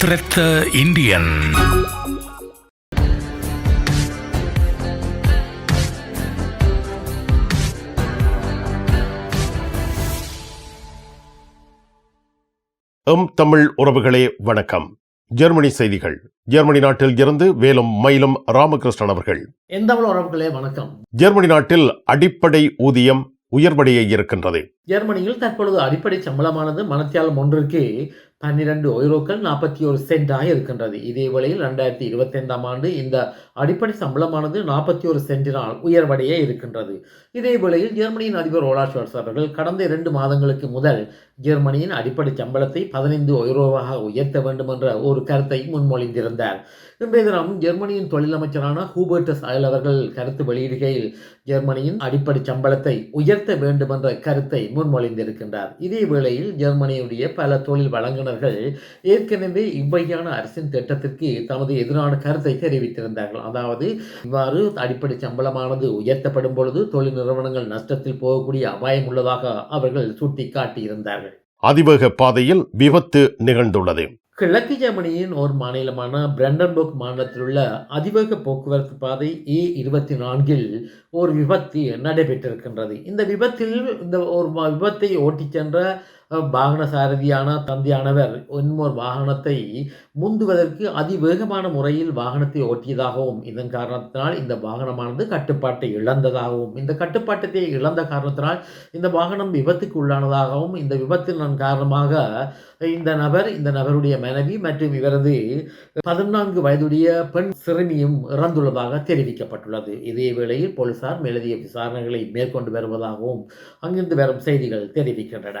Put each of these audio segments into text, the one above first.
திரத்த Indian எம் தமிழ் உறவுகளே வணக்கம். ஜெர்மனி செய்திகள். ஜெர்மனி நாட்டில் இருந்து வேலும் மயிலும் ராமகிருஷ்ணன் அவர்கள். எந்த உறவுகளே வணக்கம். ஜெர்மனி நாட்டில் அடிப்படை ஊதியம் உயர்வடைய இருக்கின்றது ஜெர்மனியில் தற்பொழுது அடிப்படை சம்பளமானது மனத்தியாலம் ஒன்றிற்கு பன்னிரண்டு ஒய்ரோக்கள் நாற்பத்தி ஒரு சென்டாக இருக்கின்றது. இதே வேளையில் ரெண்டாயிரத்தி இருபத்தைந்தாம் ஆண்டு இந்த அடிப்படை சம்பளமானது நாற்பத்தி ஒரு சென்டினால் உயர்வடைய இருக்கின்றது. இதே வேளையில் ஜெர்மனியின் அதிபர் ஓலாஷ் அவர்கள் கடந்த இரண்டு மாதங்களுக்கு முதல் ஜெர்மனியின் அடிப்படை சம்பளத்தை பதினைந்து ஒய்ரோவாக உயர்த்த வேண்டும் என்ற ஒரு கருத்தை முன்மொழிந்திருந்தார். இன்றைய தினம் ஜெர்மனியின் தொழிலமைச்சரான ஹூபர்டஸ் அயல் அவர்கள் கருத்து வெளியிடுகையில் ஜெர்மனியின் அடிப்படை சம்பளத்தை உயர்த்த வேண்டும் என்ற கருத்தை முன்மொழிந்திருக்கின்றார். இதே வேளையில் ஜெர்மனியுடைய பல தொழில் வழங்குனர்கள் ஏற்கனவே இவ்வகையான அரசின் திட்டத்திற்கு தமது எதிரான கருத்தை தெரிவித்திருந்தார்கள். அதாவது இவ்வாறு அடிப்படை சம்பளமானது உயர்த்தப்படும் பொழுது தொழில் நிறுவனங்கள் நஷ்டத்தில் போகக்கூடிய அபாயம் உள்ளதாக அவர்கள் சுட்டி காட்டியிருந்தார்கள் அதிவேக பாதையில் விபத்து நிகழ்ந்துள்ளது. கிழக்கு ஜெர்மனியின் ஒரு மாநிலமான பிரண்டன்பர்க் மாநிலத்தில் உள்ள அதிவேக போக்குவரத்து பாதை ஏ இருபத்தி நான்கில் ஒரு விபத்து நடைபெற்றிருக்கின்றது. இந்த விபத்தில் இந்த ஒரு விபத்தை ஓட்டிச் சென்ற வாகன சாரதியான தந்தையானவர் இன்னொரு வாகனத்தை முந்துவதற்கு அதிவேகமான முறையில் வாகனத்தை ஓட்டியதாகவும் இதன் காரணத்தினால் இந்த வாகனமானது கட்டுப்பாட்டை இழந்ததாகவும் இந்த கட்டுப்பாட்டத்தை இழந்த காரணத்தினால் இந்த வாகனம் விபத்துக்கு உள்ளானதாகவும் இந்த விபத்தின் காரணமாக இந்த நபர் இந்த நபருடைய மனைவி மற்றும் இவரது பதினான்கு வயதுடைய பெண் சிறுமியும் இறந்துள்ளதாக தெரிவிக்கப்பட்டுள்ளது. இதே வேளையில் போலீசார் மேலதிக விசாரணைகளை மேற்கொண்டு வருவதாகவும் அங்கிருந்து வரும் செய்திகள் தெரிவிக்கின்றன.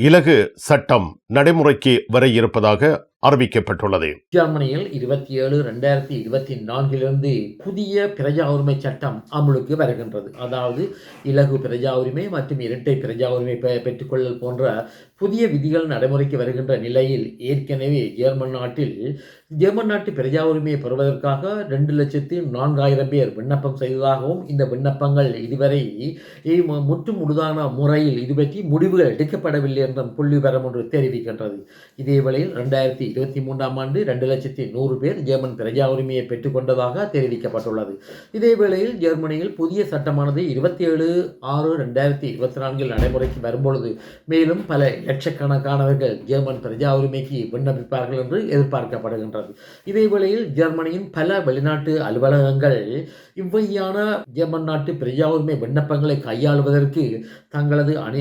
இலகு சட்டம். நடைமுறைக்கு வர இருப்பதாக அறிவிக்கப்பட்டுள்ளது. ஜெர்மனியில் இருபத்தி ஏழு ரெண்டாயிரத்தி இருபத்தி நான்கிலிருந்து புதிய பிரஜா உரிமை சட்டம் அமலுக்கு வருகின்றது. அதாவது இலகு பிரஜா உரிமை மற்றும் இரட்டை பிரஜா உரிமை பெ- பெற்றுக்கொள்ளல் போன்ற புதிய விதிகள் நடைமுறைக்கு வருகின்ற நிலையில் ஏற்கனவே ஜெர்மன் நாட்டில் ஜெர்மன் நாட்டு பிரஜா உரிமையை பெறுவதற்காக ரெண்டு லட்சத்து நான்காயிரம் பேர் விண்ணப்பம் செய்ததாகவும் இந்த விண்ணப்பங்கள் இதுவரை முற்று முற்றும் முழுதான முறையில் இது பற்றி முடிவுகள் எடுக்கப்படவில்லை என்ற புள்ளி விவரம் ஒன்று தெரிவிக்கின்றது இதே வேளையில் ரெண்டாயிரத்தி இருபத்தி மூன்றாம் ஆண்டு ரெண்டு லட்சத்தி நூறு பேர் ஜெர்மன் பிரஜா உரிமையை பெற்றுக்கொண்டதாக தெரிவிக்கப்பட்டுள்ளது. இதே வேளையில் ஜெர்மனியில் புதிய சட்டமானது இருபத்தி ஏழு ஆறு ரெண்டாயிரத்தி இருபத்தி நான்கில் நடைமுறைக்கு வரும்பொழுது மேலும் பல லட்சக்கணக்கானவர்கள் ஜெர்மன் பிரஜா உரிமைக்கு விண்ணப்பிப்பார்கள் என்று எதிர்பார்க்கப்படுகின்றது. இதேவேளையில் ஜெர்மனியின் பல வெளிநாட்டு அலுவலகங்கள் இவ்வகையான ஜெர்மன் நாட்டு பிரஜா உரிமை விண்ணப்பங்களை கையாளுவதற்கு தங்களது அணி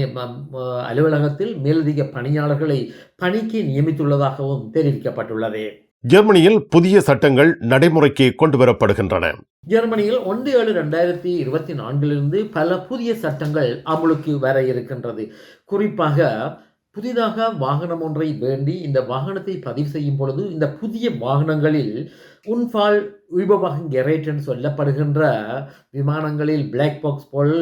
அலுவலகத்தில் மேலதிக பணியாளர்களை பணிக்கு நியமித்துள்ளதாகவும் தெரிவிக்கப்பட்டுள்ளது. ஜெர்மனியில் புதிய சட்டங்கள் நடைமுறைக்கு கொண்டுவரப்படுகின்றன. ஜெர்மனியில் ஒன்று ஏழு ரெண்டாயிரத்தி இருபத்தி நான்கிலிருந்து பல புதிய சட்டங்கள் அமலுக்கு வர இருக்கின்றது. குறிப்பாக புதிதாக வாகனம் ஒன்றை வேண்டி இந்த வாகனத்தை பதிவு செய்யும் பொழுது இந்த புதிய வாகனங்களில் உன்ஃபால் விபவகம் கெரேட் என்று சொல்லப்படுகின்ற விமானங்களில் பிளாக் பாக்ஸ் போல்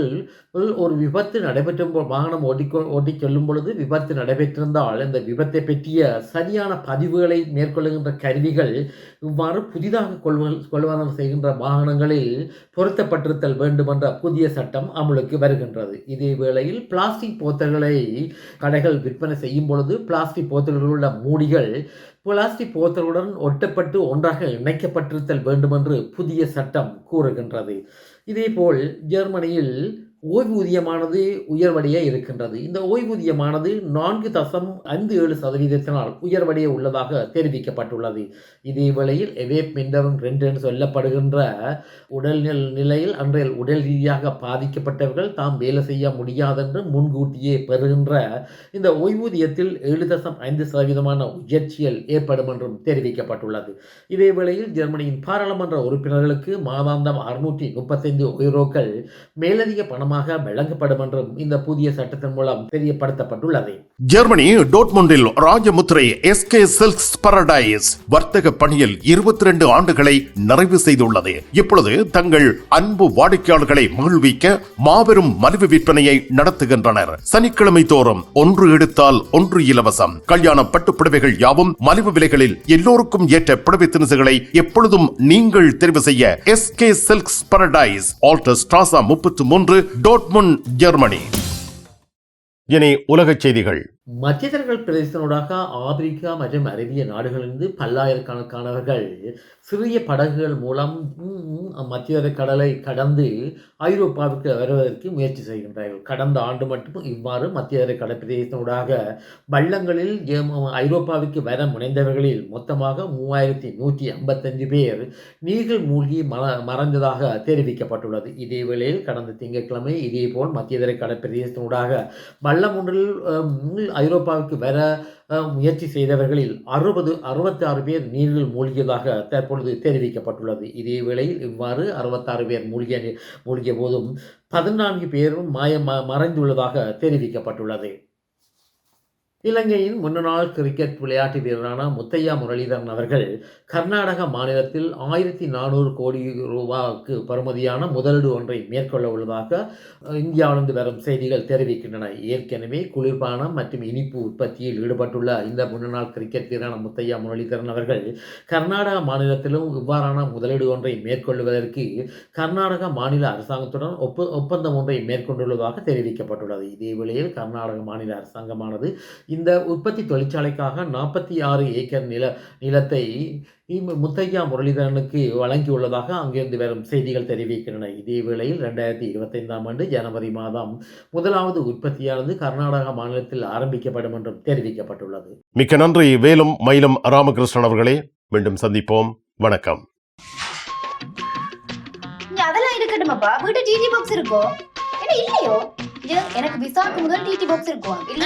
ஒரு விபத்து நடைபெற்ற வாகனம் ஓட்டிக்கொ ஓட்டிச் செல்லும் பொழுது விபத்து நடைபெற்றிருந்தால் இந்த விபத்தை பற்றிய சரியான பதிவுகளை மேற்கொள்ளுகின்ற கருவிகள் இவ்வாறு புதிதாக கொள்வல் கொள்வனம் செய்கின்ற வாகனங்களில் பொருத்தப்பட்டிருத்தல் வேண்டும் என்ற புதிய சட்டம் அமலுக்கு வருகின்றது. இதே வேளையில் பிளாஸ்டிக் போத்தல்களை கடைகள் விற்பனை செய்யும் பொழுது பிளாஸ்டிக் போத்தல்களில் உள்ள மூடிகள் பிளாஸ்டிக் போத்தலுடன் ஒட்டப்பட்டு ஒன்றாக இணைக்கப்பட்டிருத்தல் வேண்டும் என்று புதிய சட்டம் கூறுகின்றது. இதேபோல் ஜெர்மனியில் ஓய்வூதியமானது உயர்வடைய இருக்கின்றது. இந்த ஓய்வூதியமானது நான்கு தசம் ஐந்து ஏழு சதவீதத்தினால் உயர்வடைய உள்ளதாக தெரிவிக்கப்பட்டுள்ளது. இதே வேளையில் எவேப் மிண்டரும் ரெண்டு என்று சொல்லப்படுகின்ற உடல் நிலையில் அன்றைய உடல் ரீதியாக பாதிக்கப்பட்டவர்கள் தாம் வேலை செய்ய முடியாதென்று முன்கூட்டியே பெறுகின்ற இந்த ஓய்வூதியத்தில் ஏழு தசம் ஐந்து சதவீதமான உயர்ச்சியல் ஏற்படும் என்றும் தெரிவிக்கப்பட்டுள்ளது. இதே வேளையில் ஜெர்மனியின் பாராளுமன்ற உறுப்பினர்களுக்கு மாதாந்தம் அறுநூற்றி முப்பத்தைந்து யூரோக்கள் மேலதிக பணம் பணமாக வழங்கப்படும் என்றும் இந்த புதிய சட்டத்தின் மூலம் தெரியப்படுத்தப்பட்டுள்ளது. ஜெர்மனி டோட்மொண்டில் ராஜமுத்திரை எஸ்கே சில்க்ஸ் பரடைஸ் வர்த்தக பணியில் இருபத்தி ரெண்டு ஆண்டுகளை நிறைவு செய்துள்ளது. இப்பொழுது தங்கள் அன்பு வாடிக்கையாளர்களை மகிழ்விக்க மாபெரும் மலிவு விற்பனையை நடத்துகின்றனர். சனிக்கிழமை தோறும் ஒன்று எடுத்தால் ஒன்று இலவசம். கல்யாண பட்டு புடவைகள் யாவும் மலிவு விலைகளில் எல்லோருக்கும் ஏற்ற புடவை தினசுகளை எப்பொழுதும் நீங்கள் தெரிவு செய்ய SK silks paradise Alter Strasse முப்பத்தி மூன்று டோட்முன் ஜெர்மனி. இனி உலகச் செய்திகள். மத்தியதர்கள் பிரதேசனூடாக ஆப்பிரிக்கா மற்றும் அரேபிய நாடுகளிலிருந்து பல்லாயிரக்கணக்கானவர்கள் சிறிய படகுகள் மூலம் ம், மத்திய கடலை கடந்து ஐரோப்பாவுக்கு வருவதற்கு முயற்சி செய்கின்றார்கள். கடந்த ஆண்டு மட்டும் இவ்வாறு மத்திய கடற்பிரதேசனூடாக வள்ளங்களில் ஜெர்ம- ஐரோப்பாவுக்கு வர முனைந்தவர்களில் மொத்தமாக மூவாயிரத்தி நூற்றி ஐம்பத்தஞ்சு பேர் நீரில் மூழ்கி மற மறைந்ததாக தெரிவிக்கப்பட்டுள்ளது. இதே வேளையில் கடந்த திங்கட்கிழமை இதேபோல் மத்தியதரை கடற்பிரதேசனூடாக வள்ளம் ஒன்றில் ஐரோப்பாவுக்கு வர முயற்சி செய்தவர்களில் அறுபது அறுபத்தாறு பேர் நீரில் மூழ்கியதாக தற்பொழுது தெரிவிக்கப்பட்டுள்ளது. இதே வேளையில் இவ்வாறு அறுபத்தாறு பேர் மூழ்கிய மூழ்கிய போதும் பதினான்கு பேரும் மாயம் மறைந்துள்ளதாக தெரிவிக்கப்பட்டுள்ளது. இலங்கையின் முன்னாள் கிரிக்கெட் விளையாட்டு வீரரான முத்தையா முரளிதரன் அவர்கள் கர்நாடக மாநிலத்தில் ஆயிரத்தி நானூறு கோடி ரூபாய்க்கு பருமதியான முதலீடு ஒன்றை மேற்கொள்ள உள்ளதாக இந்தியாவிலிருந்து வரும் செய்திகள் தெரிவிக்கின்றன. ஏற்கனவே குளிர்பானம் மற்றும் இனிப்பு உற்பத்தியில் ஈடுபட்டுள்ள இந்த முன்னாள் கிரிக்கெட் வீரரான முத்தையா முரளிதரன் அவர்கள் கர்நாடக மாநிலத்திலும் இவ்வாறான முதலீடு ஒன்றை மேற்கொள்வதற்கு கர்நாடக மாநில அரசாங்கத்துடன் ஒப்பு ஒப்பந்தம் ஒன்றை மேற்கொண்டுள்ளதாக தெரிவிக்கப்பட்டுள்ளது. இதே வேளையில் கர்நாடக மாநில அரசாங்கமானது இந்த உற்பத்தி தொழிற்சாலைக்காக நாற்பத்தி ஆறு ஏக்கர் நில நிலத்தை இம் முத்தையா முரளிதரனுக்கு வழங்கியுள்ளதாக அங்கிருந்து வரும் செய்திகள் தெரிவிக்கின்றன. இதே வேளையில் ரெண்டாயிரத்தி இருபத்தைந்தாம் ஆண்டு ஜனவரி மாதம் முதலாவது உற்பத்தியானது கர்நாடக மாநிலத்தில் ஆரம்பிக்கப்படும் என்றும் தெரிவிக்கப்பட்டுள்ளது. மிக்க நன்றி. வேலும் மயிலும் ராமகிருஷ்ணன் அவர்களே. மீண்டும் சந்திப்போம். வணக்கம். அதெல்லாம் இருக்கட்டுமாப்பா. வீட்டு டிடி பாக்ஸ் இருக்கோ? என்ன இல்லையோ? எனக்கு விசாக்கு முதல் டிடி பாக்ஸ் இருக்கும் இல்ல